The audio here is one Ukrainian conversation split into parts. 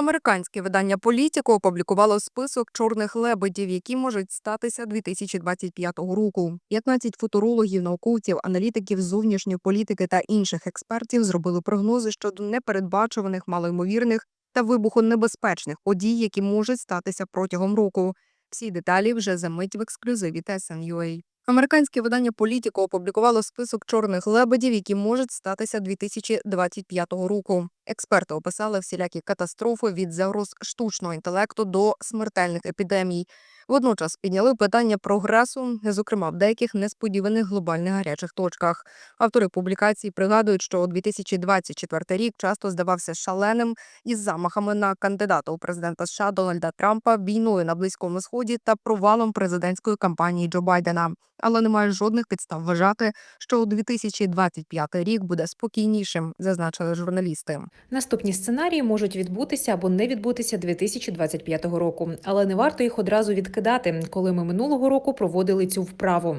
Американське видання Політіко опублікувало список чорних лебедів, які можуть статися 2025 року. 15 футурологів, науковців, аналітиків зовнішньої політики та інших експертів зробили прогнози щодо непередбачуваних, малоймовірних та вибухонебезпечних подій, які можуть статися протягом року. Всі деталі вже за мить в ексклюзиві TSN.ua. Американське видання Політіко опублікувало список чорних лебедів, які можуть статися 2025 року. Експерти описали всілякі катастрофи від загроз штучного інтелекту до смертельних епідемій. Водночас підняли питання прогресу, зокрема в деяких несподіваних глобальних гарячих точках. Автори публікації пригадують, що 2024 рік часто здавався шаленим із замахами на кандидата у президента США Дональда Трампа, війною на близькому сході та провалом президентської кампанії Джо Байдена. Але немає жодних підстав вважати, що у 2025 рік буде спокійнішим, зазначили журналісти. Наступні сценарії можуть відбутися або не відбутися 2025 року, але не варто їх одразу відкидати, коли ми минулого року проводили цю вправу.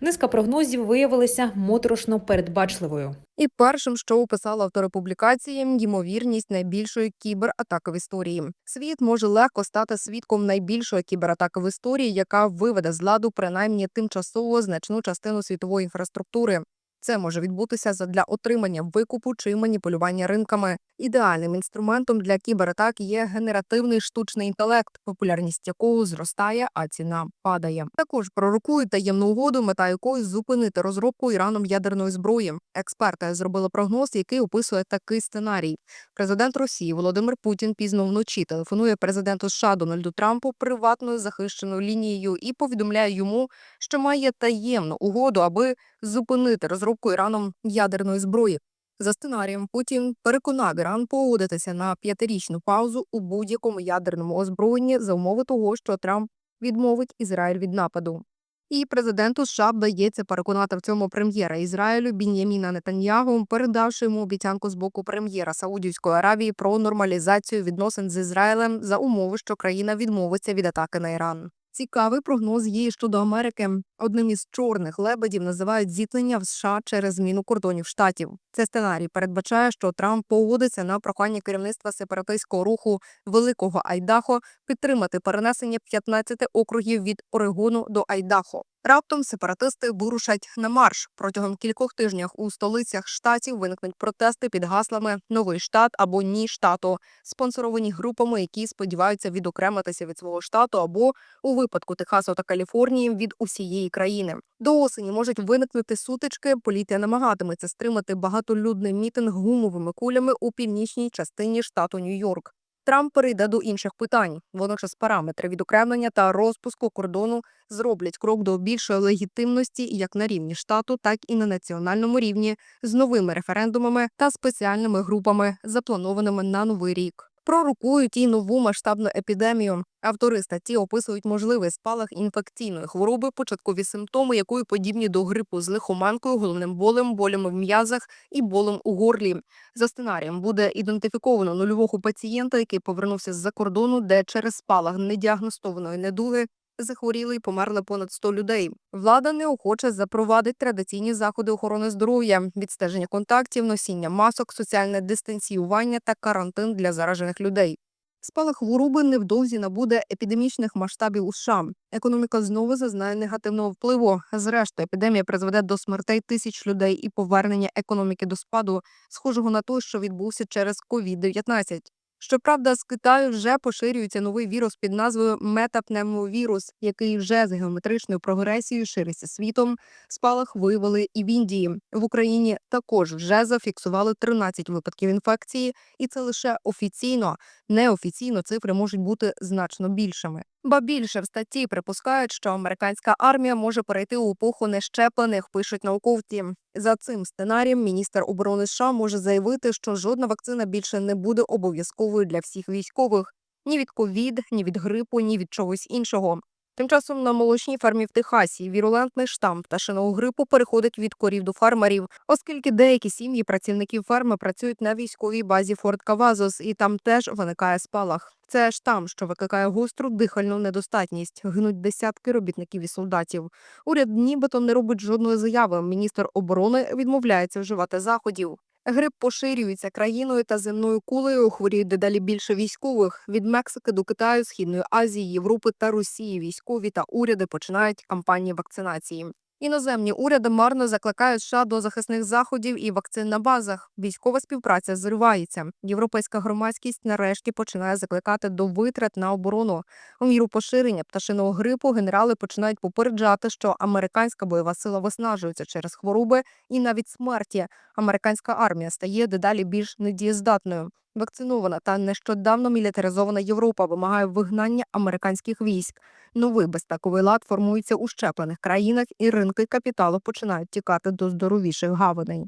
Низка прогнозів виявилася моторошно передбачливою. І першим, що описали автори публікації, ймовірність найбільшої кібератаки в історії. Світ може легко стати свідком найбільшої кібератаки в історії, яка виведе з ладу принаймні тимчасово значну частину світової інфраструктури. Це може відбутися задля отримання викупу чи маніпулювання ринками. Ідеальним інструментом для кібератак є генеративний штучний інтелект, популярність якого зростає, а ціна падає. Також пророкують таємну угоду, мета якої зупинити розробку Іраном ядерної зброї. Експерти зробили прогноз, який описує такий сценарій. Президент Росії Володимир Путін пізно вночі телефонує президенту США Дональду Трампу приватною захищеною лінією і повідомляє йому, що має таємну угоду, аби зупинити розробку Іраном ядерної зброї. За сценарієм Путін переконав Іран погодитися на п'ятирічну паузу у будь-якому ядерному озброєнні за умови того, що Трамп відмовить Ізраїль від нападу. І президенту США вдається переконати в цьому прем'єра Ізраїлю Бін'яміна Нетаньягу, передавши йому обіцянку з боку прем'єра Саудівської Аравії про нормалізацію відносин з Ізраїлем за умови, що країна відмовиться від атаки на Іран. Цікавий прогноз є щодо Америки. Одним із чорних лебедів називають зіткнення в США через зміну кордонів штатів. Це сценарій передбачає, що Трамп погодиться на прохання керівництва сепаратистського руху Великого Айдахо підтримати перенесення 15 округів від Орегону до Айдахо. Раптом сепаратисти вирушать на марш протягом кількох тижнів у столицях штатів виникнуть протести під гаслами Новий штат або ні штату, спонсоровані групами, які сподіваються відокремитися від свого штату, або у випадку Техасу та Каліфорнії від усієї країни. До осені можуть виникнути сутички. Поліція намагатиметься стримати багатолюдний мітинг гумовими кулями у північній частині штату Нью-Йорк. Трамп перейде до інших питань. Водночас параметри відокремлення та розпуску кордону зроблять крок до більшої легітимності як на рівні штату, так і на національному рівні з новими референдумами та спеціальними групами, запланованими на новий рік. Пророкують і нову масштабну епідемію. Автори статті описують можливий спалах інфекційної хвороби, початкові симптоми, якої подібні до грипу з лихоманкою, головним болем, болями в м'язах і болем у горлі. За сценарієм буде ідентифіковано нульового пацієнта, який повернувся з-за кордону, де через спалах недіагностованої недуги захворіли і померли понад 100 людей. Влада неохоче запровадить традиційні заходи охорони здоров'я, відстеження контактів, носіння масок, соціальне дистанціювання та карантин для заражених людей. Спалах хвороби невдовзі набуде епідемічних масштабів у США. Економіка знову зазнає негативного впливу. Зрештою, епідемія призведе до смертей тисяч людей і повернення економіки до спаду, схожого на той, що відбувся через COVID-19. Щоправда, з Китаю вже поширюється новий вірус під назвою метапневмовірус, який вже з геометричною прогресією шириться світом. Спалах виявили і в Індії. В Україні також вже зафіксували 13 випадків інфекції, і це лише офіційно. Неофіційно цифри можуть бути значно більшими. Ба більше в статті припускають, що американська армія може перейти у епоху нещеплених, пишуть науковці. За цим сценарієм міністр оборони США може заявити, що жодна вакцина більше не буде обов'язковою для всіх військових ні від ковід, ні від грипу, ні від чогось іншого. Тим часом на молочній фермі в Техасі вірулентний штам пташиного грипу переходить від корів до фермерів, оскільки деякі сім'ї працівників ферми працюють на військовій базі Форт Кавазос, і там теж виникає спалах. Це штам, що викликає гостру дихальну недостатність. Гинуть десятки робітників і солдатів. Уряд нібито не робить жодної заяви. Міністр оборони відмовляється вживати заходів. Грип поширюється країною та земною кулею. Хворіють дедалі більше військових від Мексики до Китаю, Східної Азії, Європи та Росії. Військові та уряди починають кампанії вакцинації. Іноземні уряди марно закликають США до захисних заходів і вакцин на базах. Військова співпраця зривається. Європейська громадськість нарешті починає закликати до витрат на оборону. У міру поширення пташиного грипу генерали починають попереджати, що американська бойова сила виснажується через хвороби і навіть смерті. Американська армія стає дедалі більш недієздатною. Вакцинована та нещодавно мілітаризована Європа вимагає вигнання американських військ. Новий безпековий лад формується у щеплених країнах, і ринки капіталу починають тікати до здоровіших гаваней.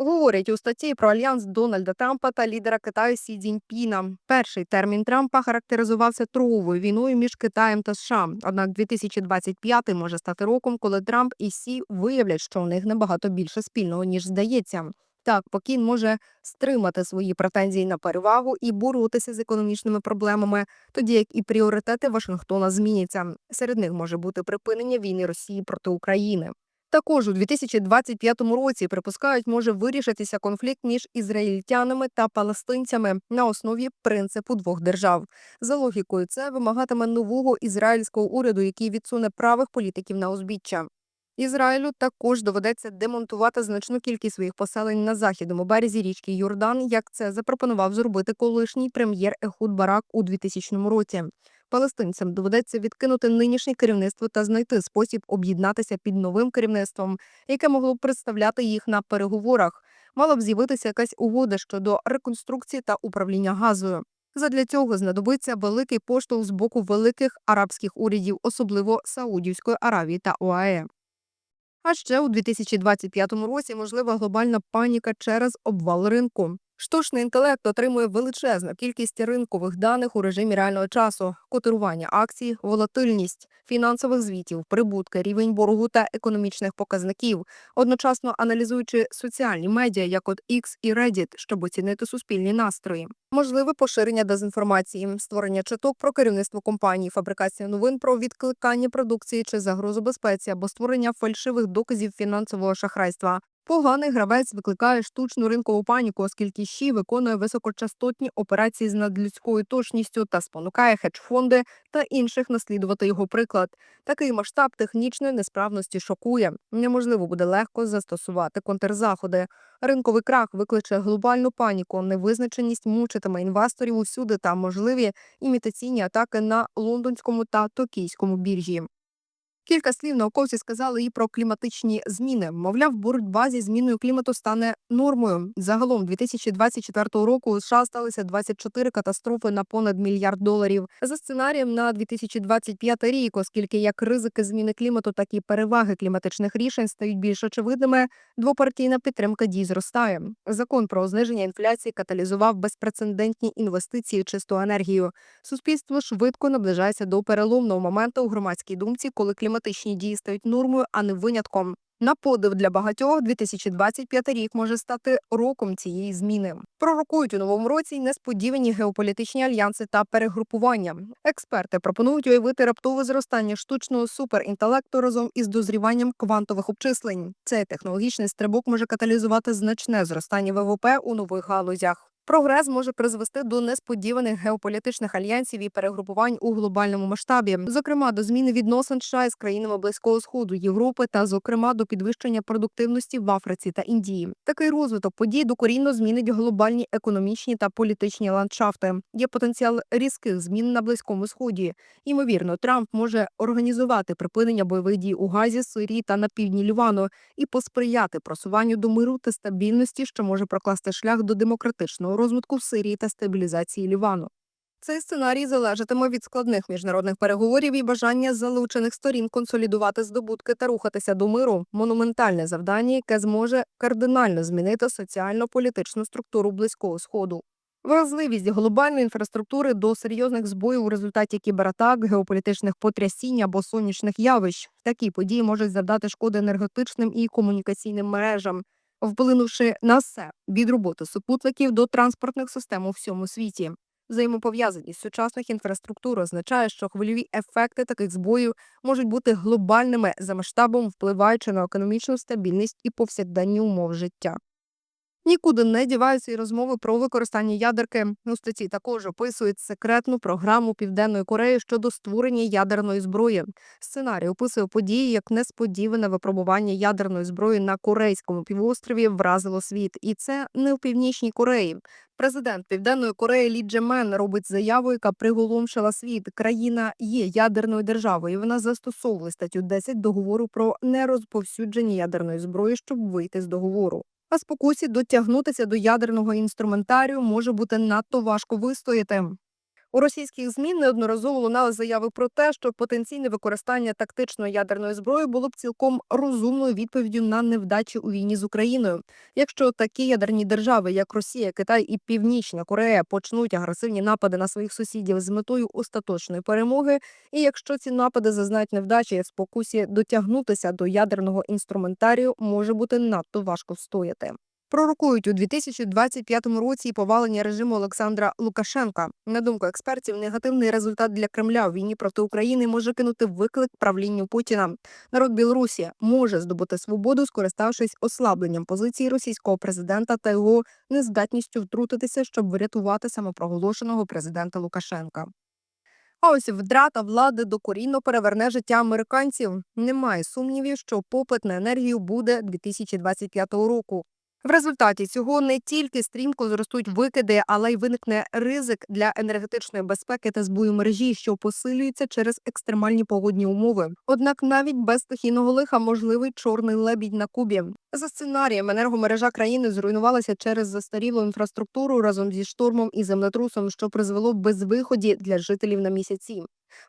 Говорять у статті про альянс Дональда Трампа та лідера Китаю Сі Цзіньпіна. Перший термін Трампа характеризувався торговою війною між Китаєм та США. Однак 2025 може стати роком, коли Трамп і Сі виявлять, що у них набагато більше спільного ніж здається. Так, Пекін може стримати свої претензії на перевагу і боротися з економічними проблемами, тоді як і пріоритети Вашингтона зміняться. Серед них може бути припинення війни Росії проти України. Також у 2025 році припускають, може вирішитися конфлікт між ізраїльтянами та палестинцями на основі принципу двох держав. За логікою, це вимагатиме нового ізраїльського уряду, який відсуне правих політиків на узбіччя. Ізраїлю також доведеться демонтувати значну кількість своїх поселень на західному березі річки Йордан, як це запропонував зробити колишній прем'єр Ехуд Барак у 2000 році. Палестинцям доведеться відкинути нинішнє керівництво та знайти спосіб об'єднатися під новим керівництвом, яке могло б представляти їх на переговорах. Мала б з'явитися якась угода щодо реконструкції та управління газою. Задля цього знадобиться великий поштовх з боку великих арабських урядів, особливо Саудівської Аравії та ОАЕ. А ще у 2025 році можлива глобальна паніка через обвал ринку. Штучний інтелект отримує величезну кількість ринкових даних у режимі реального часу: котирування акцій, волатильність, фінансових звітів, прибутки, рівень боргу та економічних показників, одночасно аналізуючи соціальні медіа, як от X і Reddit, щоб оцінити суспільні настрої. Можливе поширення дезінформації, створення чуток про керівництво компанії, фабрикація новин про відкликання продукції чи загрозу безпеці або створення фальшивих доказів фінансового шахрайства. Поганий гравець викликає штучну ринкову паніку, оскільки ЩІ виконує високочастотні операції з надлюдською точністю та спонукає хедж-фонди та інших наслідувати його приклад. Такий масштаб технічної несправності шокує. Неможливо буде легко застосувати контрзаходи. Ринковий крах викличе глобальну паніку, невизначеність мучитиме інвесторів усюди та можливі імітаційні атаки на лондонському та токійському біржі. Кілька слів науковці сказали і про кліматичні зміни. Мовляв, боротьба зі зміною клімату стане нормою. Загалом 2024 року у США сталися 24 катастрофи на понад мільярд доларів. За сценарієм на 2025 рік, оскільки як ризики зміни клімату, так і переваги кліматичних рішень стають більш очевидними, двопартійна підтримка дій зростає. Закон про зниження інфляції каталізував безпрецедентні інвестиції в чисту енергію. Суспільство швидко наближається до переломного моменту у громадській думці, коли кліматичні дії стають нормою, а не винятком. На подив для багатьох 2025 рік може стати роком цієї зміни. Пророкують у новому році й несподівані геополітичні альянси та перегрупування. Експерти пропонують уявити раптове зростання штучного суперінтелекту разом із дозріванням квантових обчислень. Цей технологічний стрибок може каталізувати значне зростання ВВП у нових галузях. Прогрес може призвести до несподіваних геополітичних альянсів і перегрупувань у глобальному масштабі, зокрема до зміни відносин США з країнами близького сходу Європи та, зокрема, до підвищення продуктивності в Африці та Індії. Такий розвиток подій докорінно змінить глобальні економічні та політичні ландшафти. Є потенціал різких змін на близькому сході. Ймовірно, Трамп може організувати припинення бойових дій у Газі, Сирії та на півдні Лівану і посприяти просуванню до миру та стабільності, що може прокласти шлях до демократичного розвитку в Сирії та стабілізації Лівану. Цей сценарій залежатиме від складних міжнародних переговорів і бажання залучених сторін консолідувати здобутки та рухатися до миру монументальне завдання, яке зможе кардинально змінити соціально-політичну структуру близького сходу. Вразливість глобальної інфраструктури до серйозних збоїв у результаті кібератак, геополітичних потрясінь або сонячних явищ. Такі події можуть завдати шкоди енергетичним і комунікаційним мережам, вплинувши на все від роботи супутників до транспортних систем у всьому світі. Взаємопов'язаність сучасних інфраструктур означає, що хвильові ефекти таких збоїв можуть бути глобальними за масштабом, впливаючи на економічну стабільність і повсякденні умов життя. Нікуди не діваються і розмови про використання ядерки. У статті також описують секретну програму Південної Кореї щодо створення ядерної зброї. Сценарій описує події як несподіване випробування ядерної зброї на корейському півострові вразило світ, і це не у північній Кореї. Президент Південної Кореї Лі Джемен робить заяву, яка приголомшила світ. Країна є ядерною державою. і Вона застосовує статтю 10 договору про нерозповсюдження ядерної зброї, щоб вийти з договору. А спокусі дотягнутися до ядерного інструментарію може бути надто важко вистояти. У російських ЗМІ неодноразово лунали заяви про те, що потенційне використання тактичної ядерної зброї було б цілком розумною відповіддю на невдачі у війні з Україною. Якщо такі ядерні держави, як Росія, Китай і Північна Корея, почнуть агресивні напади на своїх сусідів з метою остаточної перемоги, і якщо ці напади зазнають невдачі в спокусі дотягнутися до ядерного інструментарію, може бути надто важко встояти. Пророкують у 2025 році повалення режиму Олександра Лукашенка. На думку експертів, негативний результат для Кремля в війні проти України може кинути виклик правлінню Путіна. Народ Білорусі може здобути свободу, скориставшись ослабленням позиції російського президента та його нездатністю втрутитися, щоб врятувати самопроголошеного президента Лукашенка. А ось втрата влади докорінно переверне життя американців. Немає сумнівів, що попит на енергію буде 2025 року. В результаті цього не тільки стрімко зростуть викиди, але й виникне ризик для енергетичної безпеки та збою мережі, що посилюється через екстремальні погодні умови. Однак навіть без стихійного лиха можливий чорний лебідь на Кубі. За сценарієм, енергомережа країни зруйнувалася через застарілу інфраструктуру разом зі штормом і землетрусом, що призвело безвиході для жителів на місяці.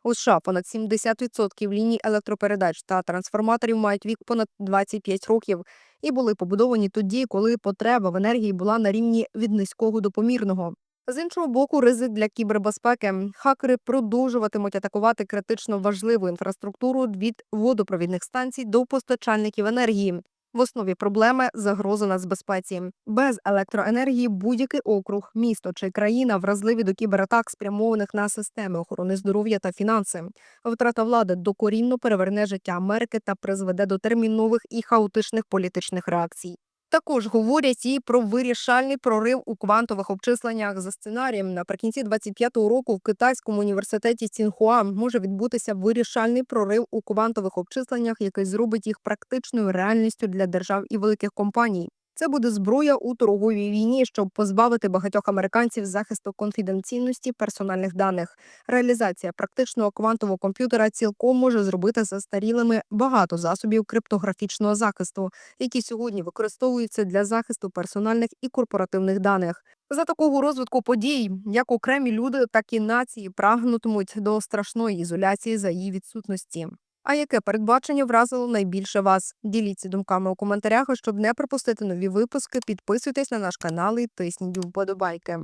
У США понад 70% ліній електропередач та трансформаторів мають вік понад 25 років і були побудовані тоді, коли потреба в енергії була на рівні від низького до помірного. З іншого боку, ризик для кібербезпеки. Хакери продовжуватимуть атакувати критично важливу інфраструктуру від водопровідних станцій до постачальників енергії. В основі проблеми загроза нацбезпеці. Без електроенергії будь-який округ, місто чи країна вразливі до кібератак, спрямованих на системи охорони здоров'я та фінанси. Втрата влади докорінно переверне життя Америки та призведе до термінових і хаотичних політичних реакцій. Також говорять і про вирішальний прорив у квантових обчисленнях за сценарієм. Наприкінці 25-го року в китайському університеті Цінхуа може відбутися вирішальний прорив у квантових обчисленнях, який зробить їх практичною реальністю для держав і великих компаній. Це буде зброя у торговій війні, щоб позбавити багатьох американців захисту конфіденційності персональних даних. Реалізація практичного квантового комп'ютера цілком може зробити застарілими багато засобів криптографічного захисту, які сьогодні використовуються для захисту персональних і корпоративних даних. За такого розвитку подій, як окремі люди, так і нації прагнутимуть до страшної ізоляції за її відсутності. А яке передбачення вразило найбільше вас? Діліться думками у коментарях, щоб не пропустити нові випуски. Підписуйтесь на наш канал і тисніть вподобайки.